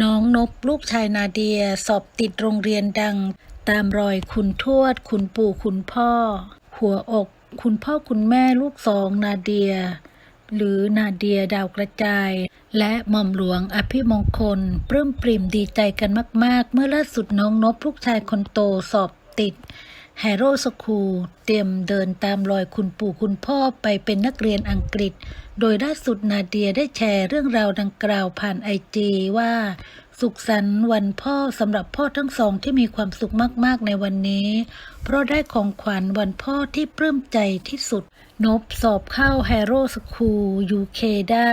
น้องนบลูกชายนาเดียสอบติดโรงเรียนดัง ตามรอยคุณทวด คุณปู่คุณพ่อ หัวอก คุณพ่อคุณแม่ลูกสองนาเดีย หรือนาเดียดาวกระจาย และหม่อมหลวงอภิมงคลปลื้มปริ่มดีใจกันมาก ๆ เมื่อล่าสุดน้องนบลูกชายคนโตสอบติด แฮโร่สคูลเตรียมเดินตามรอยคุณปู่คุณพ่อไปเป็นนักเรียนอังกฤษ โดยล่าสุดนาเดียได้แชร์เรื่องราวดังกล่าวผ่านไอจีว่า สุขสันต์วันพ่อสำหรับพ่อทั้งสองที่มีความสุขมากๆในวันนี้ เพราะได้ของขวัญวันพ่อที่ปลื้มใจที่สุด นบสอบเข้าแฮโร่สคูลยูเคได้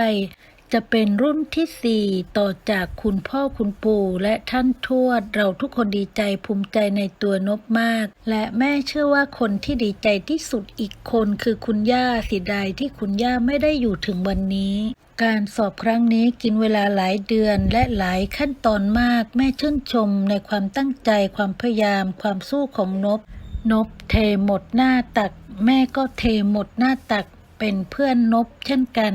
จะเป็นรุ่นที่ 4 ต่อจากคุณพ่อคุณปู่และท่านทวด เราทุกคนดีใจภูมิใจในตัวนบมาก และแม่เชื่อว่าคนที่ดีใจที่สุดอีกคนคือคุณย่าสียดายที่คุณย่าไม่ได้อยู่ถึงวันนี้ การสอบครั้งนี้กินเวลาหลายเดือนและหลายขั้นตอนมาก แม่ชื่นชมในความตั้งใจความพยายาม ความสู้ของนบ นบเทหมดหน้าตัก แม่ก็เทหมดหน้าตักเป็นเพื่อนนบเช่นกัน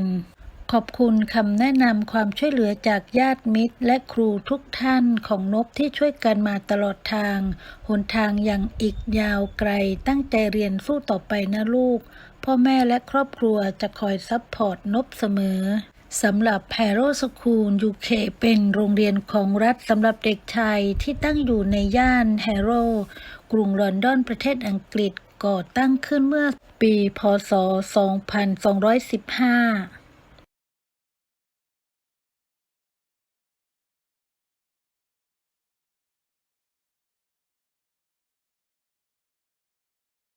ขอบคุณคำแนะนำความช่วยเหลือจากญาติมิตร และครูทุกท่านของนบที่ช่วยกันมาตลอดทาง หนทางยังอีกยาวไกลตั้งใจเรียนสู้ต่อไปนะลูก พ่อแม่และครอบครัวจะคอยซัพพอร์ตนบเสมอสำหรับ p a r o School UK เป็นโรงเรียนของรัฐสำหรับเด็กชายที่ตั้งอยู่ในย่าน h a r r o กรุงลอนดอนประเทศอังกฤษก่อตั้งขึ้นเมื่อปี พศ 2215